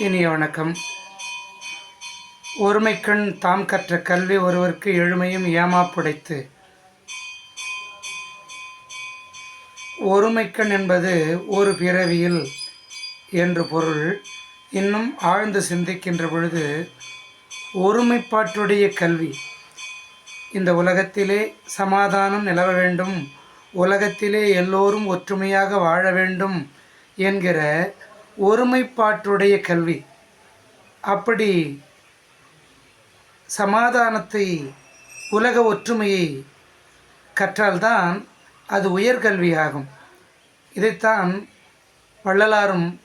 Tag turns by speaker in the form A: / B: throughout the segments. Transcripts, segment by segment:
A: இனிய வணக்கம். ஒருமைக்கண் தாம் கற்ற கல்வி ஒருவருக்கு எழுமையும் ஏமாப்புடைத்து ஒருமைக்கண் என்பது ஒரு பிறவியில் என்று பொருள். இன்னும் ஆழ்ந்து சிந்திக்கின்ற பொழுது ஒருமைப்பாட்டுடைய கல்வி. இந்த உலகத்திலே சமாதானம் நிலவ வேண்டும். உலகத்திலே எல்லோரும் ஒற்றுமையாக வாழ வேண்டும் என்கிற ஒருமைப்பாட்டுடைய கல்வி. அப்படி சமாதானத்தை உலக ஒற்றுமையை கற்றால்தான் அது உயர்கல்வியாகும் இதைத்தான் வள்ளலாரும்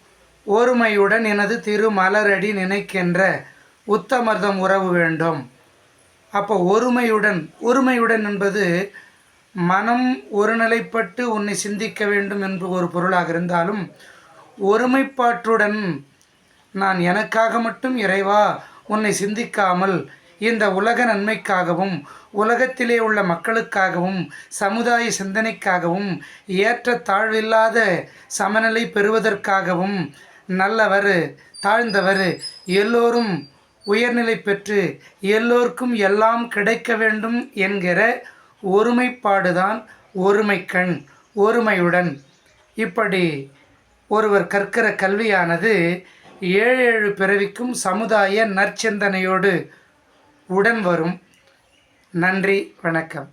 A: ஒருமையுடன் எனது திரு மலரடி நினைக்கின்ற உத்தமர்தம் உறவு வேண்டும். அப்போ ஒருமையுடன் ஒருமையுடன் என்பது மனம் ஒருநிலைப்பட்டு உன்னை சிந்திக்க வேண்டும் என்று ஒரு பொருளாக இருந்தாலும் ஒருமைப்பாட்டுடன் நான் எனக்காக மட்டும் இறைவா உன்னை சிந்திக்காமல் இந்த உலக நன்மைக்காகவும் உலகத்திலே உள்ள மக்களுக்காகவும் சமுதாய சிந்தனைக்காகவும் ஏற்ற தாழ்வில்லாத சமநிலை பெறுவதற்காகவும் நல்லவர் தாழ்ந்தவர் எல்லோரும் உயர்நிலை பெற்று எல்லோருக்கும் எல்லாம் கிடைக்க வேண்டும் என்கிற ஒருமைப்பாடுதான் ஒருமைக்கண் ஒருமையுடன். இப்படி ஒருவர் கற்கிற கல்வியானது ஏழு ஏழு பிறவிக்கும் சமுதாய நற்சிந்தனையோடு உடன் வரும். நன்றி வணக்கம்.